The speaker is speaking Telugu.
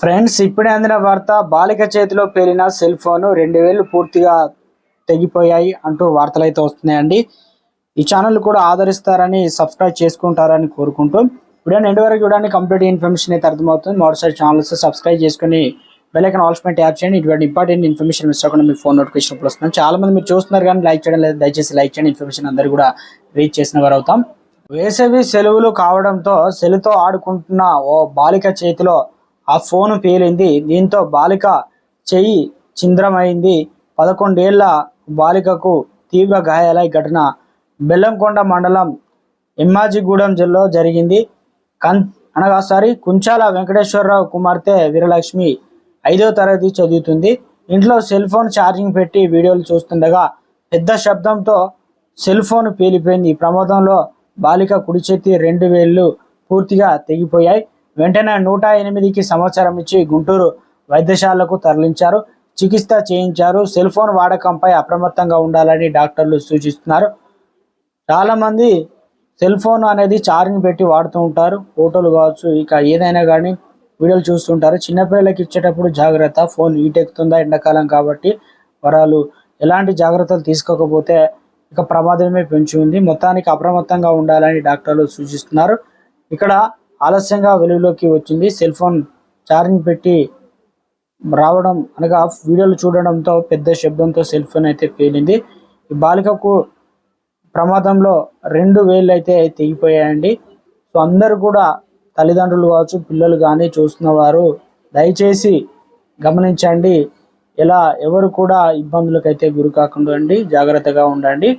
ఫ్రెండ్స్ ఇప్పుడే అందిన వార్త బాలిక చేతిలో పేలిన సెల్ ఫోన్ రెండు వేలు పూర్తిగా తెగిపోయాయి అంటూ వార్తలు అయితే వస్తున్నాయండి. ఈ ఛానల్ కూడా ఆదరిస్తారని సబ్స్క్రైబ్ చేసుకుంటారని కోరుకుంటూ వీడియో ఎండు వరకు చూడండి. కంప్లీట్ ఇన్ఫర్మేషన్ అయితే అర్థమవుతుంది. మరోసారి ఛానల్స్ సబ్స్క్రైబ్ చేసుకుని బెల్లైకన్ ఆల్స్మెంట్ యాప్ చేయండి. ఇటువంటి ఇంపార్టెంట్ ఇన్ఫర్మేషన్ మిస్ అవ్వకుండా మీ ఫోన్ నోటిఫికేషన్ ఇప్పుడు వస్తుంది. చాలా మంది మీరు చూస్తున్నారు కానీ లైక్ చేయడం లేదు. దయచేసి లైక్ చేయండి. ఇన్ఫర్మేషన్ అందరూ కూడా రీచ్ చేసిన వారు అవుతాం వేసవి సెలవులు కావడంతో సెలుతో ఆడుకుంటున్న ఓ బాలిక చేతిలో ఆ ఫోన్ పేలింది. దీంతో బాలిక చెయ్యి చింద్రమైంది. పదకొండేళ్ళ బాలికకు తీవ్ర గాయాలై ఘటన. బెల్లంకొండ మండలం ఎమ్మాజిగూడెం జిల్లాలో జరిగింది. కన్ అనగా సారీ కుంచాల వెంకటేశ్వరరావు కుమార్తె వీరలక్ష్మి ఐదో తరగతి చదువుతుంది. ఇంట్లో సెల్ ఫోన్ ఛార్జింగ్ పెట్టి వీడియోలు చూస్తుండగా పెద్ద శబ్దంతో సెల్ ఫోన్ పేలిపోయింది. ఈ ప్రమాదంలో బాలిక కుడి చేతి రెండు వేళ్ళు పూర్తిగా తెగిపోయాయి. వెంటనే నూట ఎనిమిదికి సమాచారం ఇచ్చి గుంటూరు వైద్యశాలకు తరలించారు. చికిత్స చేయించారు. సెల్ ఫోన్ వాడకంపై అప్రమత్తంగా ఉండాలని డాక్టర్లు సూచిస్తున్నారు. చాలా మంది సెల్ ఫోన్ అనేది చార్జింగ్ పెట్టి వాడుతూ ఉంటారు. ఫోటోలు కావచ్చు ఇక ఏదైనా కానీ వీడియోలు చూస్తుంటారు. చిన్నపిల్లలకి ఇచ్చేటప్పుడు జాగ్రత్త ఫోన్ హీట్ ఎక్కుతుందా ఎండాకాలం కాబట్టి వరాలు ఎలాంటి జాగ్రత్తలు తీసుకోకపోతే ఇక ప్రమాదమే పెంచి ఉంది మొత్తానికి అప్రమత్తంగా ఉండాలని డాక్టర్లు సూచిస్తున్నారు. ఇక్కడ ఆలస్యంగా వెలుగులోకి వచ్చింది. సెల్ ఫోన్ ఛార్జింగ్ పెట్టి రావడం అనగా వీడియోలు చూడడంతో పెద్ద శబ్దంతో సెల్ ఫోన్ అయితే పేలింది. ఈ బాలికకు ప్రమాదంలో రెండు వేళ్ళు అయితే తెగిపోయాయండి. సో అందరూ కూడా తల్లిదండ్రులు కావచ్చు పిల్లలు కానీ చూస్తున్న వారు దయచేసి గమనించండి. ఎలా ఎవరు కూడా ఇబ్బందులకైతే గురి కాకుండా జాగ్రత్తగా ఉండండి.